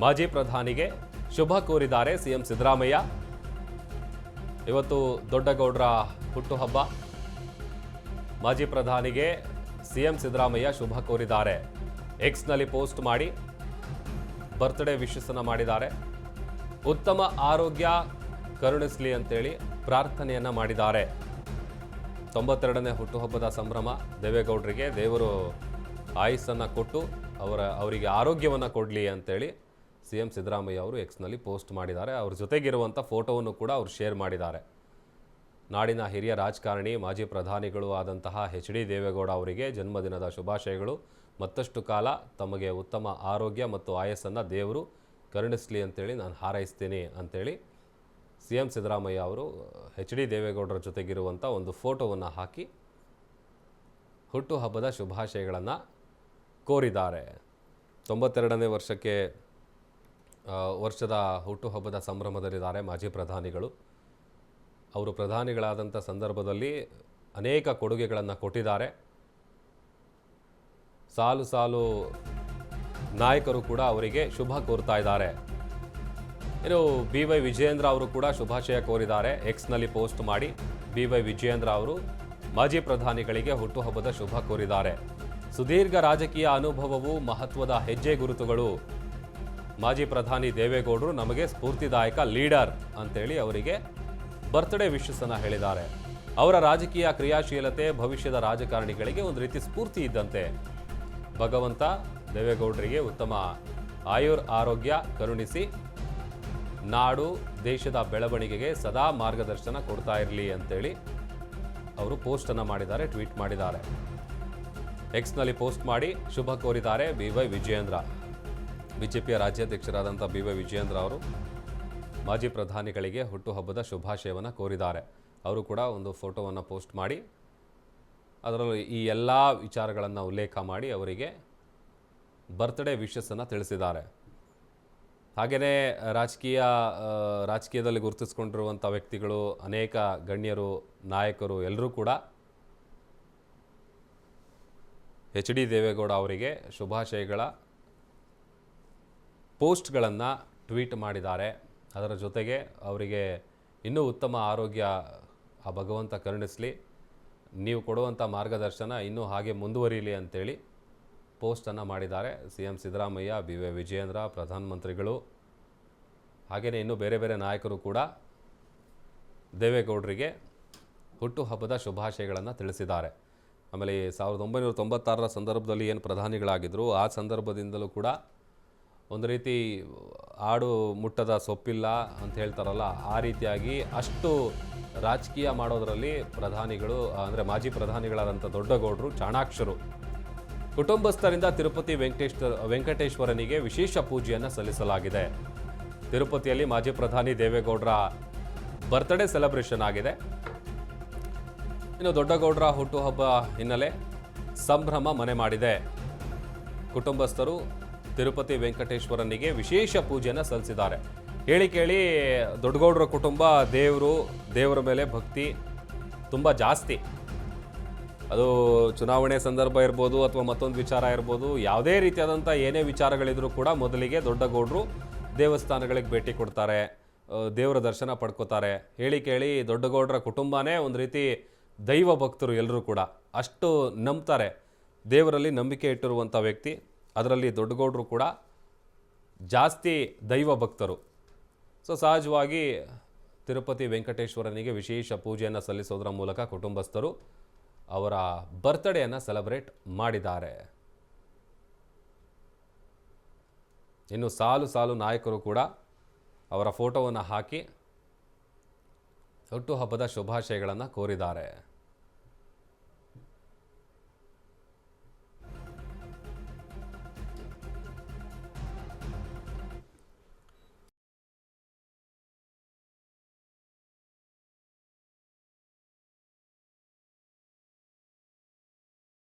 ಮಾಜಿ ಪ್ರಧಾನಿಗೆ ಶುಭ ಕೋರಿದ್ದಾರೆ ಸಿಎಂ ಸಿದ್ದರಾಮಯ್ಯ. ಇವತ್ತು ದೊಡ್ಡಗೌಡರ ಹುಟ್ಟುಹಬ್ಬ. ಮಾಜಿ ಪ್ರಧಾನಿಗೆ ಸಿಎಂ ಸಿದ್ದರಾಮಯ್ಯ ಶುಭ ಕೋರಿದ್ದಾರೆ. ಎಕ್ಸ್ನಲ್ಲಿ ಪೋಸ್ಟ್ ಮಾಡಿ ಬರ್ತ್ಡೇ ವಿಶಸ್ಸನ್ನು ಮಾಡಿದ್ದಾರೆ. ಉತ್ತಮ ಆರೋಗ್ಯ ಕರುಣಿಸಲಿ ಅಂತೇಳಿ ಪ್ರಾರ್ಥನೆಯನ್ನು ಮಾಡಿದ್ದಾರೆ. ತೊಂಬತ್ತೆರಡನೇ ಹುಟ್ಟುಹಬ್ಬದ ಸಂಭ್ರಮ ದೇವೇಗೌಡರಿಗೆ ದೇವರು ಆಯುಸ್ಸನ್ನು ಕೊಟ್ಟು ಅವರ ಅವರಿಗೆ ಆರೋಗ್ಯವನ್ನು ಕೊಡಲಿ ಅಂತೇಳಿ ಸಿ ಎಂ ಸಿದ್ದರಾಮಯ್ಯ ಅವರು ಎಕ್ಸ್ನಲ್ಲಿ ಪೋಸ್ಟ್ ಮಾಡಿದ್ದಾರೆ. ಅವ್ರ ಜೊತೆಗಿರುವಂಥ ಫೋಟೋವನ್ನು ಕೂಡ ಅವರು ಶೇರ್ ಮಾಡಿದ್ದಾರೆ. ನಾಡಿನ ಹಿರಿಯ ರಾಜಕಾರಣಿ, ಮಾಜಿ ಪ್ರಧಾನಿಗಳು ಆದಂತಹ ಎಚ್ ಡಿ ದೇವೇಗೌಡ ಅವರಿಗೆ ಜನ್ಮದಿನದ ಶುಭಾಶಯಗಳು. ಮತ್ತಷ್ಟು ಕಾಲ ತಮಗೆ ಉತ್ತಮ ಆರೋಗ್ಯ ಮತ್ತು ಆಯಸ್ಸನ್ನು ದೇವರು ಕರುಣಿಸಲಿ ಅಂತೇಳಿ ನಾನು ಹಾರೈಸ್ತೀನಿ ಅಂಥೇಳಿ ಸಿ ಎಂ ಸಿದ್ದರಾಮಯ್ಯ ಅವರು ಎಚ್ ಡಿ ದೇವೇಗೌಡರ ಜೊತೆಗಿರುವಂಥ ಒಂದು ಫೋಟೋವನ್ನು ಹಾಕಿ ಹುಟ್ಟುಹಬ್ಬದ ಶುಭಾಶಯಗಳನ್ನು ಕೋರಿದ್ದಾರೆ. ತೊಂಬತ್ತೆರಡನೇ ವರ್ಷಕ್ಕೆ ವರ್ಷದ ಹುಟ್ಟುಹಬ್ಬದ ಸಂಭ್ರಮದಲ್ಲಿದ್ದಾರೆ ಮಾಜಿ ಪ್ರಧಾನಿಗಳು. ಅವರು ಪ್ರಧಾನಿಗಳಾದಂಥ ಸಂದರ್ಭದಲ್ಲಿ ಅನೇಕ ಕೊಡುಗೆಗಳನ್ನು ಕೊಟ್ಟಿದ್ದಾರೆ. ಸಾಲು ಸಾಲು ನಾಯಕರು ಕೂಡ ಅವರಿಗೆ ಶುಭ ಕೋರ್ತಾ ಇದ್ದಾರೆ. ಇನ್ನು ಬಿ ವೈ ವಿಜಯೇಂದ್ರ ಅವರು ಕೂಡ ಶುಭಾಶಯ ಕೋರಿದ್ದಾರೆ. ಎಕ್ಸ್ನಲ್ಲಿ ಪೋಸ್ಟ್ ಮಾಡಿ ಬಿ ವೈ ವಿಜಯೇಂದ್ರ ಅವರು ಮಾಜಿ ಪ್ರಧಾನಿಗಳಿಗೆ ಹುಟ್ಟುಹಬ್ಬದ ಶುಭ ಕೋರಿದ್ದಾರೆ. ಸುದೀರ್ಘ ರಾಜಕೀಯ ಅನುಭವವು ಮಹತ್ವದ ಹೆಜ್ಜೆ ಗುರುತುಗಳು. ಮಾಜಿ ಪ್ರಧಾನಿ ದೇವೇಗೌಡರು ನಮಗೆ ಸ್ಫೂರ್ತಿದಾಯಕ ಲೀಡರ್ ಅಂತೇಳಿ ಅವರಿಗೆ ಬರ್ತ್ಡೇ ವಿಶಸ್ಸನ್ನು ಹೇಳಿದ್ದಾರೆ. ಅವರ ರಾಜಕೀಯ ಕ್ರಿಯಾಶೀಲತೆ, ಭವಿಷ್ಯದ ರಾಜಕಾರಣಿಗಳಿಗೆ ಒಂದು ರೀತಿ ಸ್ಫೂರ್ತಿ ಇದ್ದಂತೆ. ಭಗವಂತ ದೇವೇಗೌಡರಿಗೆ ಉತ್ತಮ ಆಯುರ್ ಆರೋಗ್ಯ ಕರುಣಿಸಿ, ನಾಡು ದೇಶದ ಬೆಳವಣಿಗೆಗೆ ಸದಾ ಮಾರ್ಗದರ್ಶನ ಕೊಡ್ತಾ ಇರಲಿ ಅಂತೇಳಿ ಅವರು ಪೋಸ್ಟನ್ನು ಮಾಡಿದ್ದಾರೆ ಟ್ವೀಟ್ ಮಾಡಿದ್ದಾರೆ. ಎಕ್ಸ್ನಲ್ಲಿ ಪೋಸ್ಟ್ ಮಾಡಿ ಶುಭ ಕೋರಿದ್ದಾರೆ ಬಿ ವೈ ವಿಜಯೇಂದ್ರ. ಬಿಜೆಪಿಯ ರಾಜ್ಯಾಧ್ಯಕ್ಷರಾದಂಥ ಬಿ ವೈ ವಿಜಯೇಂದ್ರ ಅವರು ಮಾಜಿ ಪ್ರಧಾನಿಗಳಿಗೆ ಹುಟ್ಟುಹಬ್ಬದ ಶುಭಾಶಯವನ್ನು ಕೋರಿದ್ದಾರೆ. ಅವರು ಕೂಡ ಒಂದು ಫೋಟೋವನ್ನು ಪೋಸ್ಟ್ ಮಾಡಿ, ಅದರಲ್ಲೂ ಈ ಎಲ್ಲ ವಿಚಾರಗಳನ್ನು ಉಲ್ಲೇಖ ಮಾಡಿ ಅವರಿಗೆ ಬರ್ತ್ಡೇ ವಿಶಸ್ಸನ್ನು ತಿಳಿಸಿದ್ದಾರೆ. ಹಾಗೆಯೇ ರಾಜಕೀಯ ರಾಜಕೀಯದಲ್ಲಿ ಗುರುತಿಸ್ಕೊಂಡಿರುವಂಥ ವ್ಯಕ್ತಿಗಳು, ಅನೇಕ ಗಣ್ಯರು, ನಾಯಕರು ಎಲ್ಲರೂ ಕೂಡ ಎಚ್ ಡಿ ದೇವೇಗೌಡ ಅವರಿಗೆ ಶುಭಾಶಯಗಳ ಪೋಸ್ಟ್ಗಳನ್ನು ಟ್ವೀಟ್ ಮಾಡಿದ್ದಾರೆ. ಅದರ ಜೊತೆಗೆ ಅವರಿಗೆ ಇನ್ನೂ ಉತ್ತಮ ಆರೋಗ್ಯ ಆ ಭಗವಂತ ಕರುಣಿಸಲಿ. ನೀವು ಕೊಡುವಂಥ ಮಾರ್ಗದರ್ಶನ ಇನ್ನೂ ಹಾಗೆ ಮುಂದುವರಿಯಲಿ ಅಂತೇಳಿ ಪೋಸ್ಟನ್ನು ಮಾಡಿದ್ದಾರೆ. C M Siddaramaiah B Y Vijayendra, ಪ್ರಧಾನಮಂತ್ರಿಗಳು, ಹಾಗೆಯೇ ಇನ್ನೂ ಬೇರೆ ಬೇರೆ ನಾಯಕರು ಕೂಡ ದೇವೇಗೌಡರಿಗೆ ಹುಟ್ಟುಹಬ್ಬದ ಶುಭಾಶಯಗಳನ್ನು ತಿಳಿಸಿದ್ದಾರೆ. ಆಮೇಲೆ ಸಾವಿರದ ಒಂಬೈನೂರ ತೊಂಬತ್ತಾರರ ಸಂದರ್ಭದಲ್ಲಿ ಏನು ಪ್ರಧಾನಿಗಳಾಗಿದ್ದರು ಆ ಸಂದರ್ಭದಿಂದಲೂ ಕೂಡ ಒಂದು ರೀತಿ ಆಡು ಮುಟ್ಟದ ಸೊಪ್ಪಿಲ್ಲ ಅಂತ ಹೇಳ್ತಾರಲ್ಲ, ಆ ರೀತಿಯಾಗಿ ಅಷ್ಟು ರಾಜಕೀಯ ಮಾಡೋದರಲ್ಲಿ ಪ್ರಧಾನಿಗಳು, ಅಂದರೆ ಮಾಜಿ ಪ್ರಧಾನಿಗಳಾದಂಥ ದೊಡ್ಡಗೌಡರು, ಚಾಣಾಕ್ಷರು, ಕುಟುಂಬಸ್ಥರಿಂದ ತಿರುಪತಿ ವೆಂಕಟೇಶ್, ವೆಂಕಟೇಶ್ವರನಿಗೆ ವಿಶೇಷ ಪೂಜೆಯನ್ನು ಸಲ್ಲಿಸಲಾಗಿದೆ. ತಿರುಪತಿಯಲ್ಲಿ ಮಾಜಿ ಪ್ರಧಾನಿ ದೇವೇಗೌಡರ ಬರ್ತ್ಡೇ ಸೆಲೆಬ್ರೇಷನ್ ಆಗಿದೆ. ಇನ್ನು ದೊಡ್ಡಗೌಡರ ಹುಟ್ಟುಹಬ್ಬ ಹಿನ್ನೆಲೆ ಸಂಭ್ರಮ ಮನೆ ಮಾಡಿದೆ. ಕುಟುಂಬಸ್ಥರು ತಿರುಪತಿ ವೆಂಕಟೇಶ್ವರನಿಗೆ ವಿಶೇಷ ಪೂಜೆಯನ್ನು ಸಲ್ಲಿಸಿದ್ದಾರೆ. ಹೇಳಿ ಕೇಳಿ, ದೊಡ್ಡಗೌಡರ ಕುಟುಂಬ ದೇವರು, ದೇವರ ಮೇಲೆ ಭಕ್ತಿ ತುಂಬ ಜಾಸ್ತಿ. ಅದು ಚುನಾವಣೆ ಸಂದರ್ಭ ಇರ್ಬೋದು ಅಥವಾ ಮತ್ತೊಂದು ವಿಚಾರ ಇರ್ಬೋದು, ಯಾವುದೇ ರೀತಿಯಾದಂಥ ಏನೇ ವಿಚಾರಗಳಿದ್ರೂ ಕೂಡ ಮೊದಲಿಗೆ ದೊಡ್ಡಗೌಡರು ದೇವಸ್ಥಾನಗಳಿಗೆ ಭೇಟಿ ಕೊಡ್ತಾರೆ ದೇವರ ದರ್ಶನ ಪಡ್ಕೋತಾರೆ. ಹೇಳಿ ಕೇಳಿ, ದೊಡ್ಡಗೌಡರ ಕುಟುಂಬನೇ ಒಂದು ರೀತಿ ದೈವ ಭಕ್ತರು ಎಲ್ಲರೂ ಕೂಡ. ಅಷ್ಟು ನಂಬ್ತಾರೆ. ದೇವರಲ್ಲಿ ನಂಬಿಕೆ ಇಟ್ಟಿರುವಂಥ ವ್ಯಕ್ತಿ. ಅದರಲ್ಲಿ ದೊಡ್ಡಗೌಡರು ಕೂಡ ಜಾಸ್ತಿ ದೈವ ಭಕ್ತರು. ಸೊ ಸಹಜವಾಗಿ ತಿರುಪತಿ ವೆಂಕಟೇಶ್ವರನಿಗೆ ವಿಶೇಷ ಪೂಜೆಯನ್ನು ಸಲ್ಲಿಸೋದರ ಮೂಲಕ ಕುಟುಂಬಸ್ಥರು ಅವರ ಬರ್ತ್ಡೇಯನ್ನು ಸೆಲೆಬ್ರೇಟ್ ಮಾಡಿದ್ದಾರೆ. ಇನ್ನು ಸಾಲು ಸಾಲು ನಾಯಕರು ಕೂಡ ಅವರ ಫೋಟೋವನ್ನು ಹಾಕಿ ಹುಟ್ಟುಹಬ್ಬದ ಶುಭಾಶಯಗಳನ್ನು ಕೋರಿದ್ದಾರೆ.